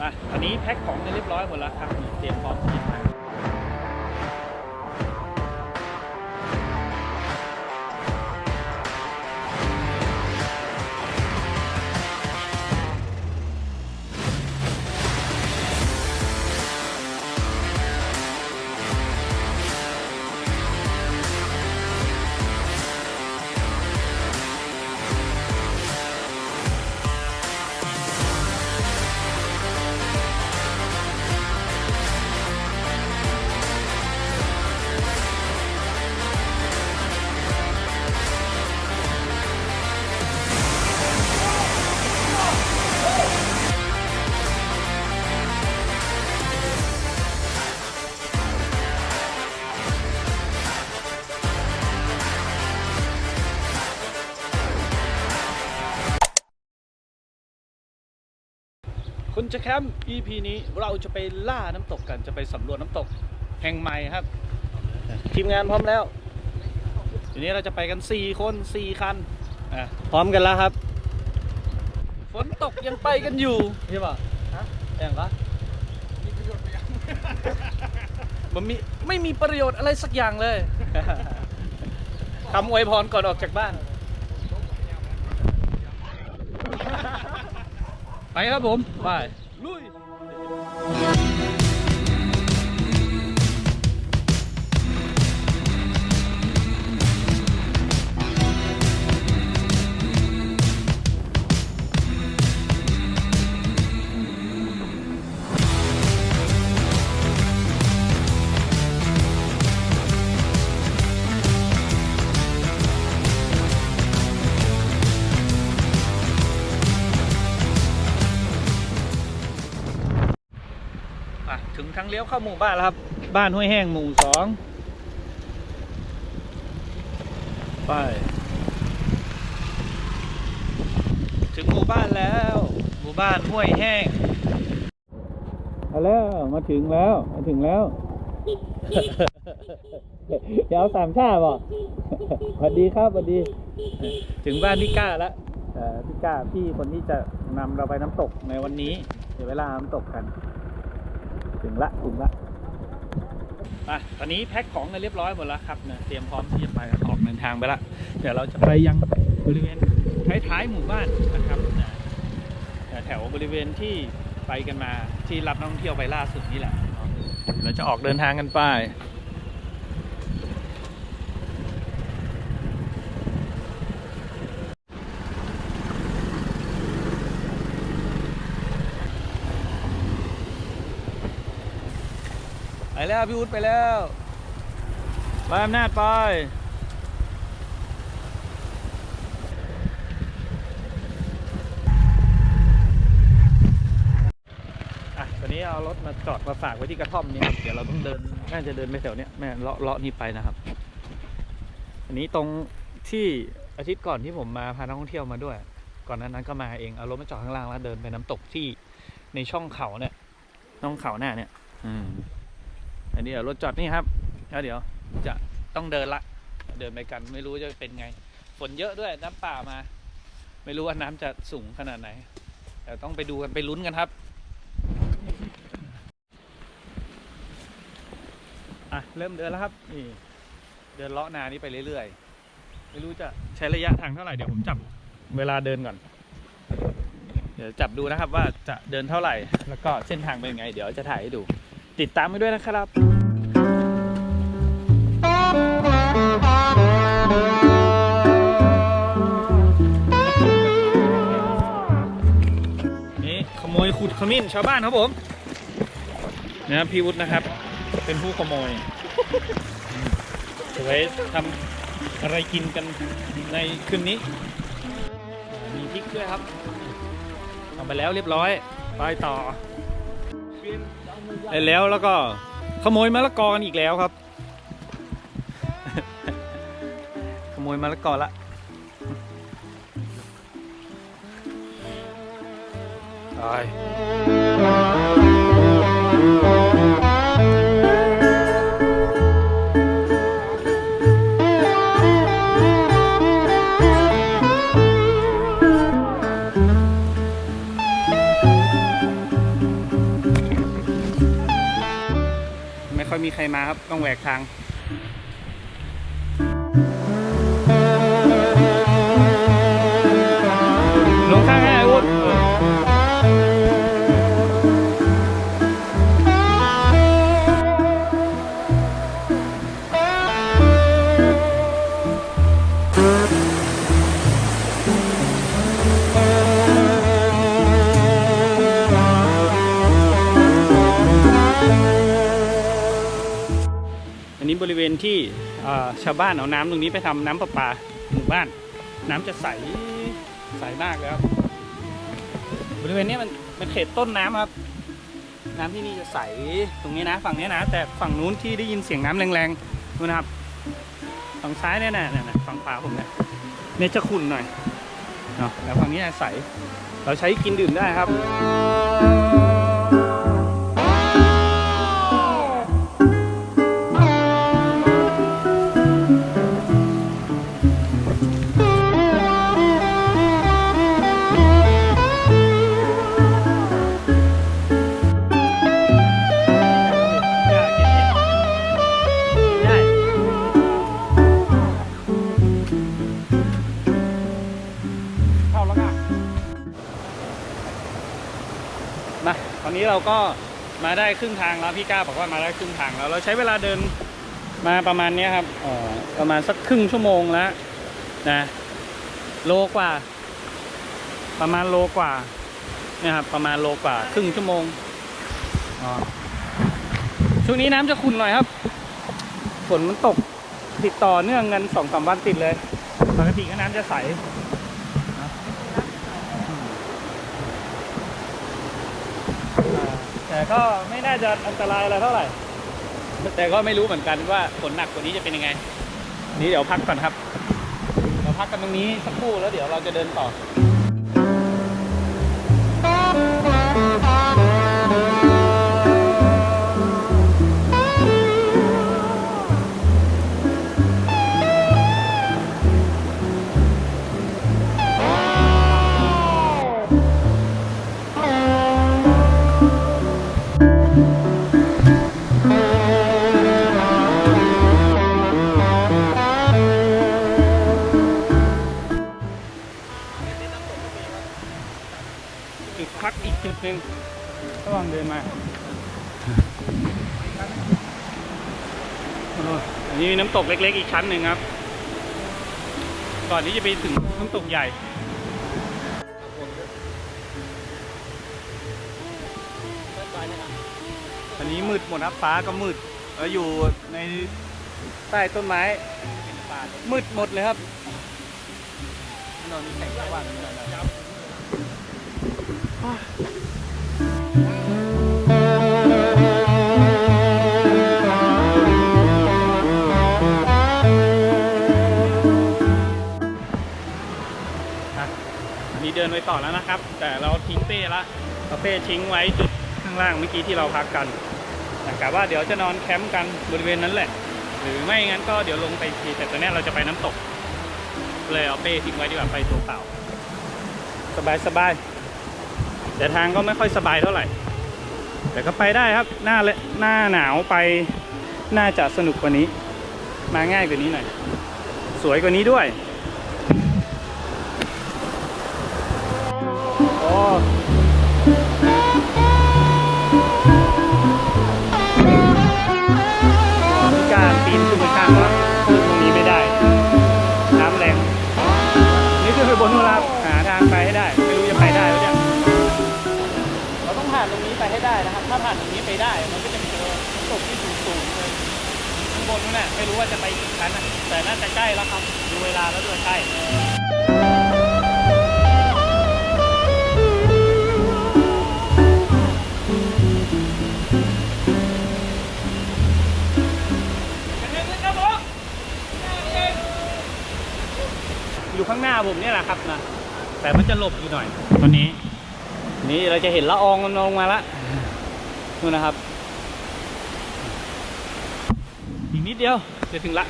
มาอันนี้แพ็คของเรียบร้อยหมดแล้วครับเตรียมพร้อมที่จะ คุณจะแคมป์ EP นี้เราจะไปล่าน้ำตกกันจะไปสำรวจน้ำตกแห่งใหม่ครับ ทีมงานพร้อมแล้วทีนี้เราจะไปกัน 4 คน 4 คันอะพร้อมกันแล้วครับ ฝนตกยังไปกันอยู่ ใช่ป่ะฮะอย่างปะมันมีไม่มีประโยชน์อะไรสักอย่างเลย คำอวยพรก่อนออกจากบ้าน ไปครับผม ไป ลุย ถึงทางเลี้ยวเข้าหมู่บ้านแล้วครับ บ้านห้วยแห้งหมู่สองไป ถึงหมู่บ้านแล้ว หมู่บ้านห้วยแห้งมาแล้วมาถึงแล้วมาถึงแล้วเดี๋ยวสามชาบ่สวัสดีครับสวัสดี ถึงบ้านพี่ก้าแล้วเอ่อพี่ก้าพี่คนที่จะนำเราไปน้ำตกในวันนี้ เดี๋ยวเวลาน้ำตกกัน ถึงละถึงละอะตอนนี้แพ็คของกันเรียบร้อยหมดแล้วครับเนี่ยเตรียมพร้อมที่จะไปออกเดินทางไปละเดี๋ยวเราจะไปยังบริเวณท้ายๆหมู่บ้านนะครับแถวบริเวณที่ไปกันมาที่รับนักท่องเที่ยวไปล่าสุดนี่แหละเราจะออกเดินทางกันไป แล้วพี่วุฒิไปแล้วไปอำนาจไปอะตอนนี้เอารถมาจอดมาฝากไว้ที่กระท่อมนี่ยเดี๋ยวเราต้องเดินน่าจะเดินไปแถวเนี้ยแม่เลาะเลาะนี่ไปนะครับ อันนี้ตรงที่อาทิตย์ก่อนที่ผมมาพานักท่องเที่ยวมาด้วย ก่อนหนานั้นก็มาเองเอารถมาจอดข้างล่างแล้วเดินไปน้ำตกที่ในช่องเขาเนี่ยช่องเขาหน้าเนี่ย อืม อันนี้รถจอดนี่ครับแล้วเดี๋ยวจะต้องเดินละ เดินไปกันไม่รู้จะเป็นไง ฝนเยอะด้วยน้ำป่ามา ไม่รู้ว่าน้ำจะสูงขนาดไหนเดี๋ยวต้องไปดูกันไปลุ้นกันครับอะเริ่มเดินแล้วครับนี่เดินเลาะนานี้ไปเรื่อยๆ ไม่รู้จะใช้ระยะทางเท่าไหร่เดี๋ยวผมจับเวลาเดินก่อน เดี๋ยวจับดูนะครับว่าจะเดินเท่าไหร่ แล้วก็เส้นทางเป็นยังไง เดี๋ยวจะถ่ายให้ดู ติดตามไปด้วยนะครับนี่ขโมยขุดขมิ้นชาวบ้านครับผมนะครับพี่วุฒินะครับ เป็นผู้ขโมยจะไว้ทำอะไรกินกันในคืนนี้ มีพริกด้วยครับเอาไปแล้วเรียบร้อย ไปต่อ ได้แล้วแล้วก็ขโมยมะละกอกันอีกแล้วครับ ขโมยมะละกอละไป มีใครมาครับต้องแหวกทางลง ริเวณที่ชาวบ้านเอาน้ำตรงนี้ไปทำน้ำประปาหมู่บ้าน น้ำจะใสใสมากเลยครับริเวณนี้มันเป็นเขตต้นน้ำครับ น้ำที่นี่จะใสตรงนี้นะ ฝั่งนี้นะ แต่ฝั่งนู้นที่ได้ยินเสียงน้ำแรงๆนู่นะครับฝั่งซ้ายเนี่ยนะเนี่ยฝั่งขวาผมเนี่ยเนี่ยจะขุ่นหน่อยเนาะแล้วฝั่งนี้ใสเราใช้กินดื่มได้ครับ เราก็มาได้ครึ่งทางแล้วพี่ก้าบอกว่ามาได้ครึ่งทางแล้ว เราใช้เวลาเดินมาประมาณนี้ครับออประมาณสักครึ่งชั่วโมงแล้วนะโลกว่า ประมาณโลกว่าเนี่ยครับประมาณโลกว่า ครึ่งชั่วโมงช่วงนี้น้ำจะขุ่นหน่อยครับฝนมันตกติดต่อเนื่องกันสองสามวันติดเลยปกติก็น้ำจะใสนะอ่า แต่ก็ไม่น่าจะอันตรายอะไรเท่าไหร่ แต่ก็ไม่รู้เหมือนกันว่าฝนหนักกว่านี้จะเป็นยังไง นี้เดี๋ยวพักก่อนครับเราพักกันตรงนี้สักครู่แล้วเดี๋ยวเราจะเดินต่อำตกเล็ก ๆ อีกชั้นหนึ่งครับ ก่อนที่จะไปถึงน้ำตกใหญ่อันนี้มืดหมดครับฟ้าก็มืดแล้วอยู่ในใต้ต้นไม้ มืดหมดเลยครับนอนแสงสว่างหน่อยนะ เดินไปต่อแล้วนะครับ แต่เราทิ้งเป้ละเอาเป้ทิ้งไว้จุดข้างล่างเมื่อกี้ที่เราพักกันนะครับว่าเดี๋ยวจะนอนแคมป์กันบริเวณนั้นแหละ หรือไม่งั้นก็เดี๋ยวลงไปทีแต่ตอนนี้เราจะไปน้ำตก เลยเอาเป้ทิ้งไว้ดีกว่าไปตัวเปล่า สบายสบายแต่ทางก็ไม่ค่อยสบายเท่าไหร่ แต่ก็ไปได้ครับหน้าเลหน้าหนาวไปน่าจะสนุกกว่านี้ มาง่ายกว่านี้หน่อย สวยกว่านี้ด้วย โอ้มี การปีนขึ้นไปข้างแล้วขึ้นตรงนี้ไม่ได้ น้ำแรง นี่คือไปบนนู่นครับหาทางไปให้ได้ ไม่รู้จะไปได้หรือยังเราต้องผ่านตรงนี้ไปให้ได้นะครับ ถ้าผ่านตรงนี้ไปได้ มันก็จะเจอน้ำตกที่สูงๆเลยข้างบนนู่นน่ะไม่รู้ว่าจะไปกี่ชั้นนะแต่น่าจะใกล้แล้วครับ ดูเวลาแล้วด้วยใกล้ ข้างหน้าผมเนี่ยแหละครับนะแต่มันจะหลบอยู่หน่อย ตัวนี้ นี่เราจะเห็นละอองมันลงมาละนู่นนะครับอีกนิดเดียวจะถึงละ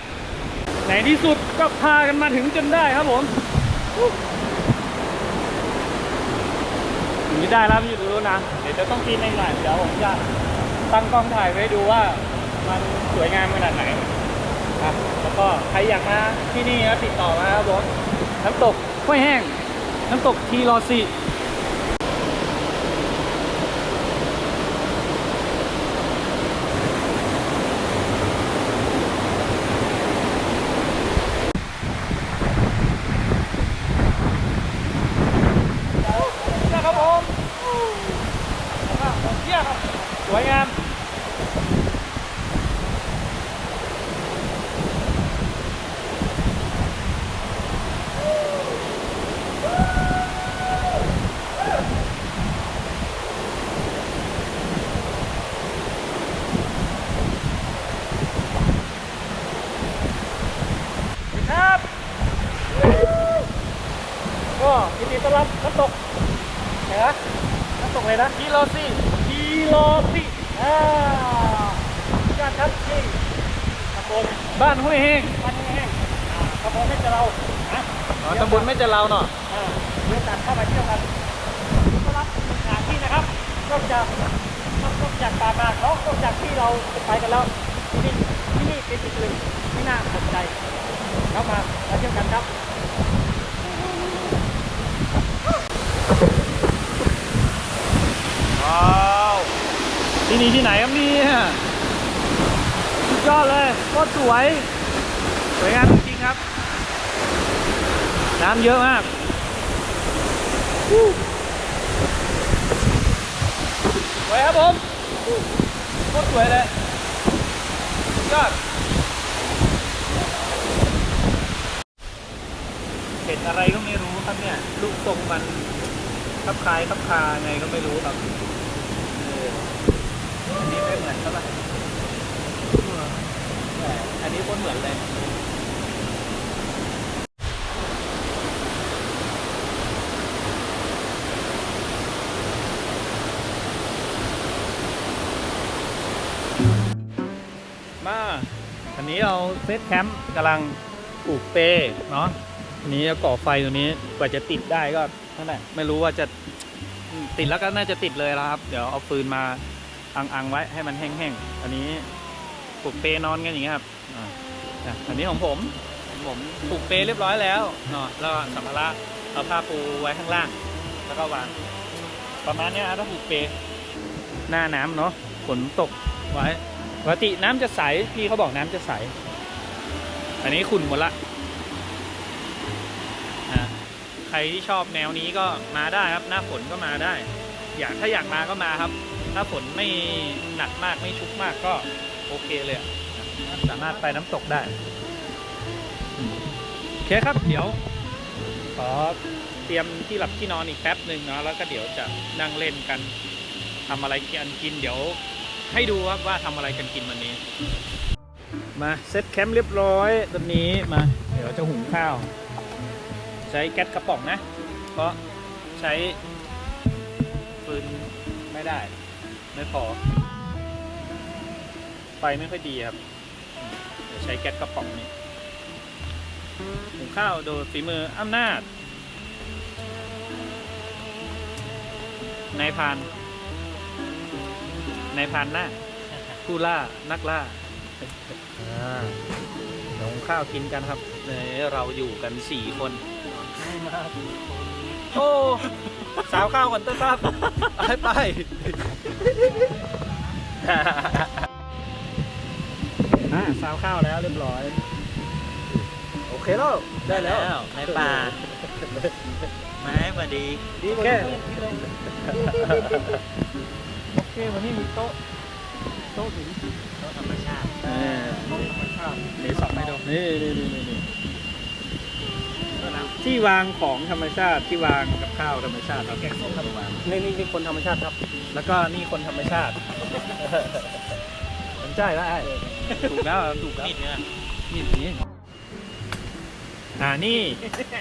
ในที่สุดก็พากันมาถึงจนได้ครับผมถึงนี้ได้แล้วมันอยู่ตรงนู้นนะเดี๋ยวจะต้องกินในหน่อยเดี๋ยวผมจะตั้งกล้องถ่ายไว้ดูว่ามันสวยงามขนาดไหนครับแล้วก็ใครอยากมาที่นี่นะติดต่อมาครับผม น้ำตกห้วยแห้ง น้ำตกทีรอซีนะครับผมเยี่ยมครับสวยงาม ครับก็ยินดีต้อนรับน้ำตกไหนนะน้ำตกเลยนะทีโรซี่ทีโรซี่อ่ายอดครับที่ตำบลบ้าน ห้วยแห้งบ้านห้วยแห้งอ่าตำบลไม่เจเรานะอ๋อตำบลไม่เจเราเนาะอ่าเดี๋ยวตัดเข้าไปเที่ยวกันต้อนรับสถานที่นะครับนอกจากนอกจากป่ามาเขานอกจากที่เราจะไปกันแล้วที่นี่ที่นี่เป็นอีกหนึ่งที่น่าสนใจเข้ามามาเที่ยวกันครับว้าวที่นี่ที่ไหนครับเนี่ยสุดยอดเลยโคตรสวยส วยงามจริงๆครับ น้ำเยอะมากอู้สวยครับผมอู้โคตรสวยเลยสุดยอดเห็ดอะไรก็ไม่รู้ครับเนี่ยลูกทรงมันคับคล้ายคับคาไงก็ไม่รู้ครับเอออันนี้ไม่เหมือนเท่าไหร่แต่อันนี้คนเหมือนเลย อันนี้เราเซตแคมป์กำลังปลูกเปเนาะอันนี้ก่อไฟตัวนี้กว่าจะติดได้ก็นั่นแหละไม่รู้ว่าจะติดแล้วก็น่าจะติดเลยแล้วครับ เดี๋ยวเอาฟืนมาอังๆไว้ให้มันแห้งๆอันนี้ปลูกเปนอนกันอย่างเงี้ยครับอันนี้ของผมผมปลูกเปเรียบร้อยแล้วเนาะแล้วสัมภาระเอาผ้าปูไว้ข้างล่าง แล้วก็วางประมาณเนี้ยครับถ้าปลูกเปหน้าน้ำเนาะฝนตกไว้ ปกติน้ำจะใส พี่เขาบอกน้ำจะใส อันนี้ขุ่นหมดละใครที่ชอบแนวนี้ก็มาได้ครับ หน้าฝนก็มาได้ อยากถ้าอยากมาก็มาครับ ถ้าฝนไม่หนักมากไม่ชุกมากก็โอเคเลยสามารถไปน้ำตกได้โอเคครับ เดี๋ยวขอเตรียมที่หลับที่นอนอีกแป๊บหนึ่งเนาะแล้วก็เดี๋ยวจะนั่งเล่นกันทำอะไรกันกินเดี๋ยว ให้ดูครับว่าทำอะไรกันกินวันนี้ มาเซตแคมป์เรียบร้อยตอนนี้มา เดี๋ยวจะหุงข้าว ใช้แก๊สกระป๋องนะ เพราะใช้ฟืนไม่ได้ ไม่พอ ไฟไม่ค่อยดีครับ เดี๋ยวใช้แก๊สกระป๋องนี่หุงข้าวโดยฝีมืออำนาจนายพราน ในายพรานหน้าผู้ล่านักล่าอ่าเดี๋ยวข้าวกินกันครับเนี่ยเราอยู่กันสี่คน โอ้สาวข้าวก่อนเต้นครับไปไปอ่าสาวข้าวแล้วเรียบร้อย โอเคแล้ว ได้แล้ว ในป่าไม้พอดี ดีแค่โอ เควันนี้มีโต๊ะโต๊ะถึงต้นธรรมชาตินี่สองให้ดูนี่นี่นี่นี่นี่ที่วางของธรรมชาติที่วางกับข้าวธรรมชาติครับแกงส้มธรรมชาตินี่นี่นี่คนธรรมชาติครับ แล้วก็นี่คนธรรมชาติมันใช่แล้วไอ้ถูกแล้วถูกแล้วมีดเนี่ยนี่นี่อ่านี่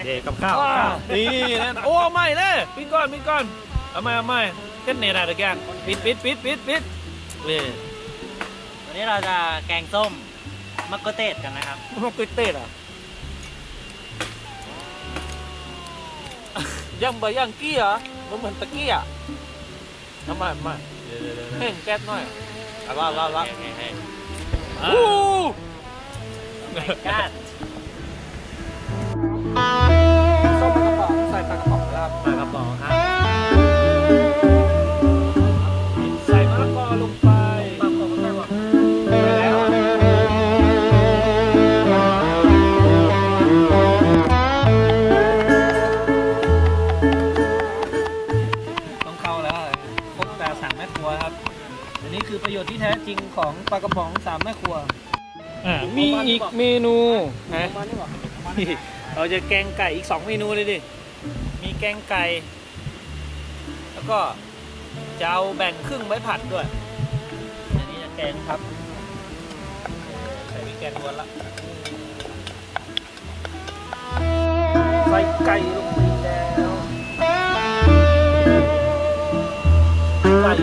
เด็กกับข้าวนี่นั่นโอ้ไม่เลยปิดก่อนปิดก่อน เอาไม่เอาไม่เต้นเนรอะไรแกงปิดปิดปิดปิดปิดเว้ยวันนี้เราจะแกงส้มมักกะเตดกันนะครับมันกุยเต้อะยังไปยังกี้เหรอมันเหมือนตะกี้อะทำไมไม่เห็นแก๊สหน่อยเอาละเอาละเอาละโอเคโอเคโอ้ก้านส้มกระป๋องใส่ปลากระป๋องแล้วปลากระป๋องครับ ลากระป๋องสามแม่ครัวอ่ามีอีกเมนูนะมานี่บอกนี่เราจะแกงไก่อีก2เมนูเลยดิ มีแกงไก่ แล้วก็จะเอาแบ่งครึ่งไว้ผัดด้วย อันนี้จะแกงครับ ใส่พริกแกงรวนละ ใส่ไก่ลงไปแล้วไก่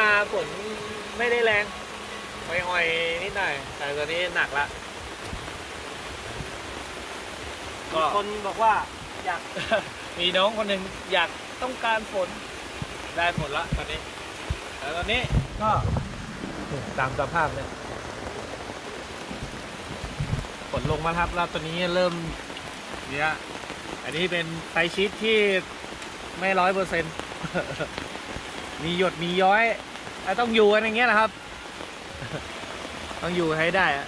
มาฝนไม่ได้แรงห่อยๆนิดหน่อย แต่ตอนนี้หนักละ ก็ คนบอกว่าอยาก มีน้องคนหนึ่งอยากต้องการฝน ได้ฝนละตอนนี้แล้วตอนนี้ก็ตามสภาพเนี่ยฝนลงมาทับ แล้วตอนนี้เริ่มเนี่ยอันนี้เป็นไตรชีตที่ไม่ร้อยเปอร์เซ็นต์ มีหยดมีย้อยต้องอยู่กันอย่างเงี้ยนะครับ ต้องอยู่ให้ได้อะ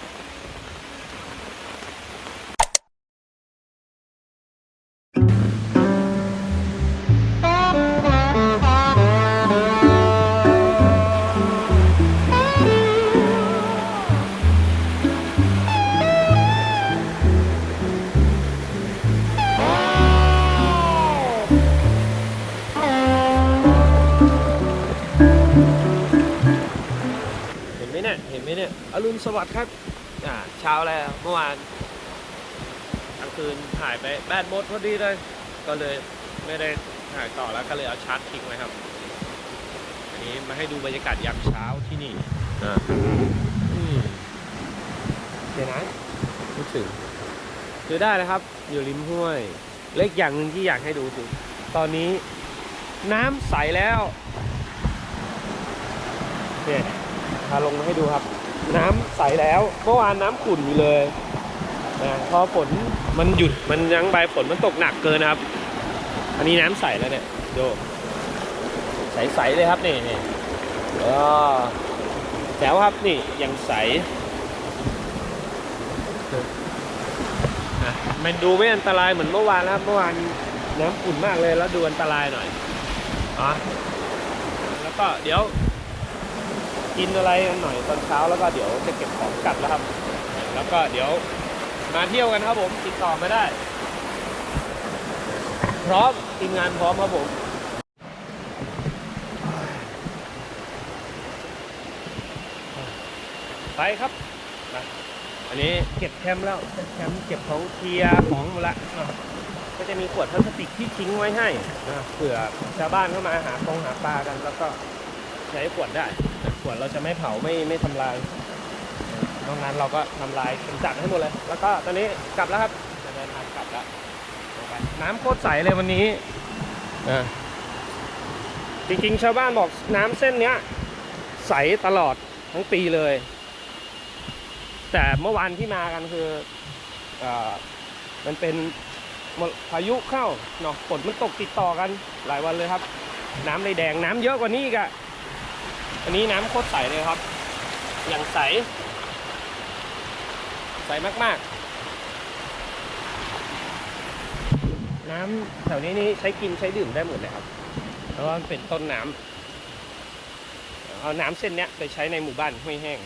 เห็นไหมเนี่ยเห็นไหมเนี่ยอรุณสวัสดิ์ครับอ่าเช้าแล้วเมื่อวานกลางคืนถ่ายไปแบตหมดพอดีเลย ก็เลยไม่ได้ถ่ายต่อแล้วก็เลยเอาชาร์จทิ้งไว้ครับ อันนี้มาให้ดูบรรยากาศยามเช้าที่นี่อ่าอืมเดี๋ยวนะพูดถึงเจอได้นะครับ อยู่ริมห้วย เล็กอย่างหนึ่งที่อยากให้ดูคือตอนนี้น้ำใสแล้วเนี่ย พาลงมาให้ดูครับ น้ำใสแล้วเมื่อวานน้ำขุ่นอยู่เลยนะพอฝนมันหยุดมันยังใบฝนมันตกหนักเกินนะครับ อันนี้น้ำใสแล้วเนี่ยดูใสๆเลยครับนี่นี่อ๋อแจ๋วครับนี่ยังใสนะมันดูไม่อันตรายเหมือนเมื่อวานแล้วครับ เมื่อวานน้ำขุ่นมากเลยแล้วดูอันตรายหน่อยอ๋อแล้วก็เดี๋ยว กินอะไรกันหน่อยตอนเช้าแล้วก็เดี๋ยวจะเก็บของกลับแล้วครับ แล้วก็เดี๋ยวมาเที่ยวกันครับผมติดต่อมาได้ พร้อมทีมงานพร้อมครับผมไปครับอันนี้เก็บแคมป์แล้วแคมป์เก็บของเคลียร์ของหมดละก็จะมีขวดพลาสติกที่ทิ้งไว้ให้เผื่อชาวบ้านเข้ามาหาปงหาปลากันแล้วก็ใช้ขวดได้ วดเราจะไม่เผาไม่ไม่ทำลายนอกนั้นเราก็ทำลายกำจัดให้หมดเลย แล้วก็ตอนนี้กลับแล้วครับจะเดินทางกลับแล้วไปน้ำโคตรใสเลยวันนี้อ่าจริงๆชาวบ้านบอกน้ำเส้นเนี้ย ใสตลอดทั้งปีเลย แต่เมื่อวานที่มากันคือเออมันเป็นมลพายุเข้าเนาะฝนมันตกติดต่อกันหลายวันเลยครับ น้ำเลยแดงน้ำเยอะกว่านี้อีกอะ อันนี้น้ำโคตรใสเลยครับ อย่างใส ใสมากๆ น้ำแถวนี้นี่ใช้กินใช้ดื่มได้หมดเลยครับ เพราะว่ามันเป็นต้นน้ำเอาน้ำเส้นเนี้ยไปใช้ในหมู่บ้านห้วยแห้ง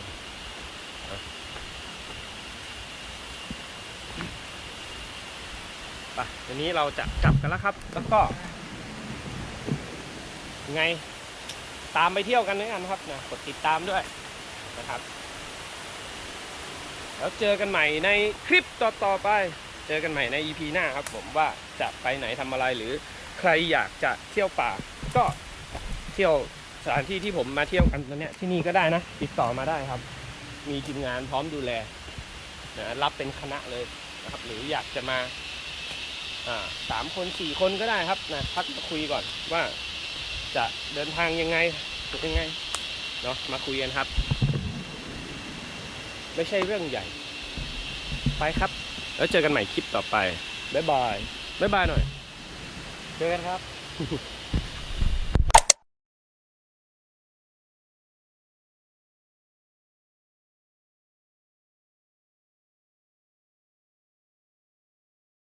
ไปทีนี้เราจะกลับกันแล้วครับ แล้วก็ ไง ตามไปเที่ยวกันด้วยกันครับนะกดติดตามด้วยนะครับ แล้วเจอกันใหม่ในคลิปต่อๆไป เจอกันใหม่ใน EP หน้าครับ ผมว่าจะไปไหนทำอะไรหรือใครอยากจะเที่ยวป่า ก็เที่ยวสถานที่ที่ผมมาเที่ยวกันตอนเนี้ยที่นี่ก็ได้นะ ติดต่อมาได้ครับ มีทีมงานพร้อมดูแลนะรับเป็นคณะเลยนะครับ หรืออยากจะมาอ่าสามคนสี่คนก็ได้ครับนะพักมาคุยก่อนว่า จะเดินทางยังไงยังไงเนาะมาคุยกันครับ ไม่ใช่เรื่องใหญ่ ไปครับ แล้วเจอกันใหม่คลิปต่อไป บ๊ายบาย บ๊ายบายหน่อย เจอกันครับ